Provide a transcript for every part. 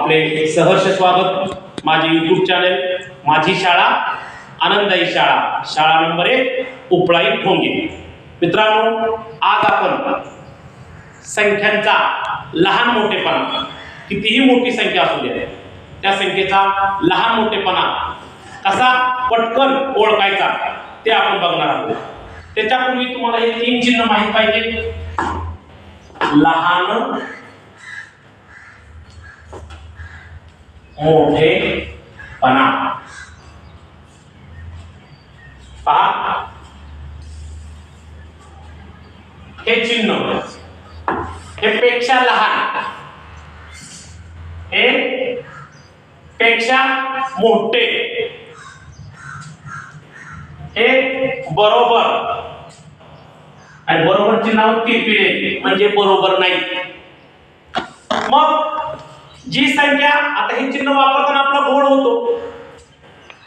आपले सहर्ष स्वागत. माझे यूट्यूब चॅनल माझी शाळा आनंदाई शाळा. शाळा नंबर एक उपळाई ठोंगे. मित्रांनो आज आपण संख्यांचा लहान मोठेपणा कितीही मोठी संख्या असू द्या त्या संख्येचा लहान मोठेपणा कसा पटकन ओळखायचा ते आपण बघणार आहोत. त्याच्यापूर्वी तुम्हाला हे तीन चिन्ह माहीत पाहिजे. लहान मोठेपणा पहा. हे चिन्ह. हे पेक्षा लहान. हे पेक्षा मोठे. हे बरोबर. आणि बरोबर चिन्हावर तिरपिले म्हणजे बरोबर नाही. मग जी संख्या आता हे चिन्ह वापरताना आपला बोर्ड होतो.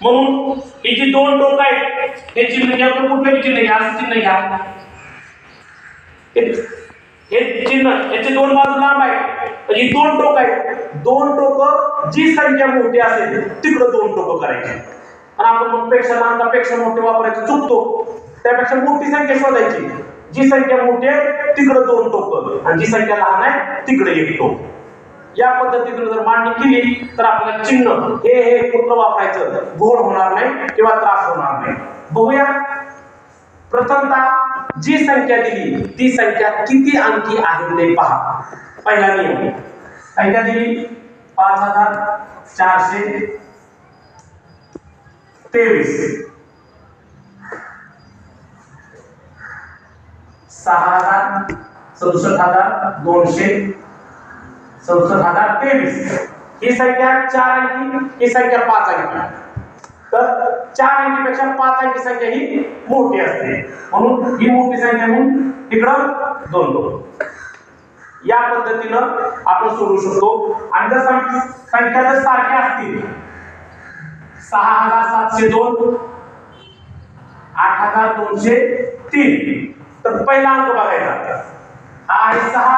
म्हणून हे जी दोन टोक आहेत हे चिन्ह घ्या आपण कुठलं चिन्ह घ्या? असं चिन्ह घ्या. हे चिन्ह याचे दोन बाजू लांब आहेत. ही दोन टोक आहेत. दोन टोक जी संख्या मोठी असेल तिकडं दोन टोक करायची. आणि आपण मग पेक्षा लहानपेक्षा मोठे वापरायचं चुकतो. त्यापेक्षा मोठी संख्या शोधायची. जी संख्या मोठी आहे तिकडं दोन टोक. आणि जी संख्या लहान आहे तिकडे एक टोक. या पद्धतीने जर मांडणी केली तर आपल्याला चिन्ह हे हे कुठलं वापरायचं घोड होणार नाही किंवा त्रास होणार नाही. बघूया. प्रथमतः जी संख्या दिली ती संख्या किती अंकी आहे ते पहा. पहिला नियम. संख्या दिली पाच हजार चारशे तेवीस. सहा हजार सदुसष्ट हजार दोनशे चौसष्ट हजार तेवीस. ही संख्या चार अंकी ही संख्या पाच अंकी तर चार अंकीपेक्षा पाच अंकी संख्या ही मोठी असते. म्हणून ही मोठी संख्या म्हणून तिकडं दोन दोन. या पद्धतीनं आपण सोडू शकतो. आणि जर संख्या जर सारख्या असतील सहा हजार सातशे दोन आठ हजार दोनशे तीन. तर पहिला अंक बघायचा. हा आहे सहा